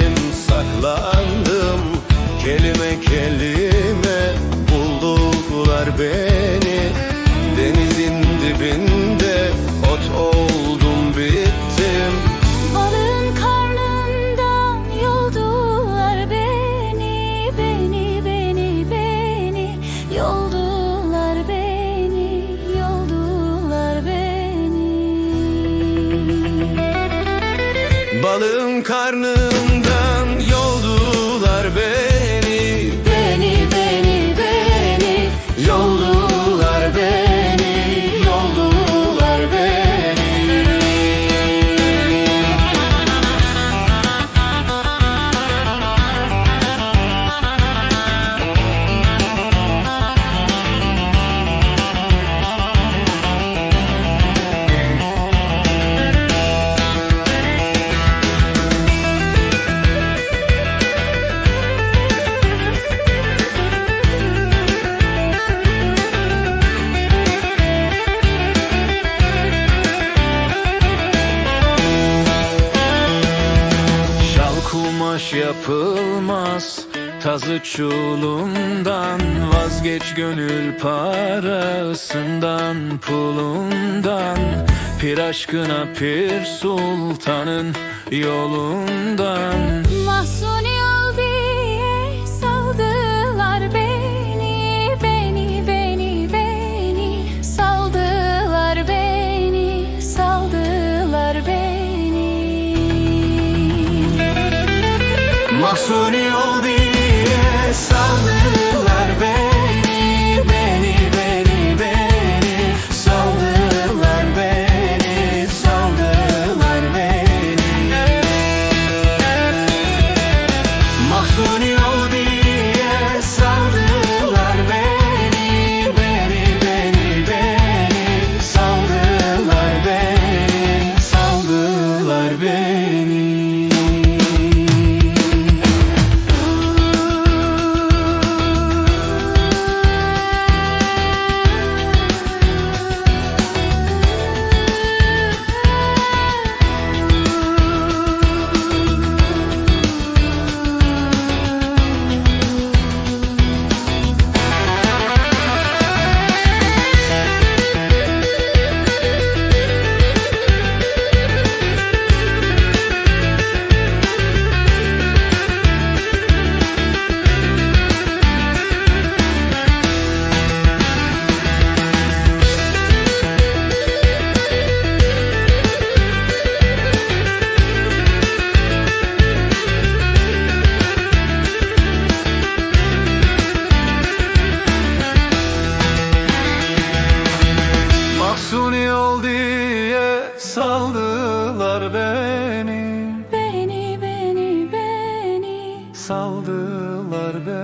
Gittim saklandım. Kelime kelime buldular beni. Denizin dibinde ot oldum bittim. Balığın karnından yoldular beni Beni beni beni. Yoldular beni Yoldular beni. Balığın karnı yapılmaz Tazı çulundan Vazgeç gönül parasından Pulundan Pir aşkına pir sultanın yolundan Mahsuni ol diye saldılar yol diye saldılar beni. Beni, beni, beni. Saldılar beni.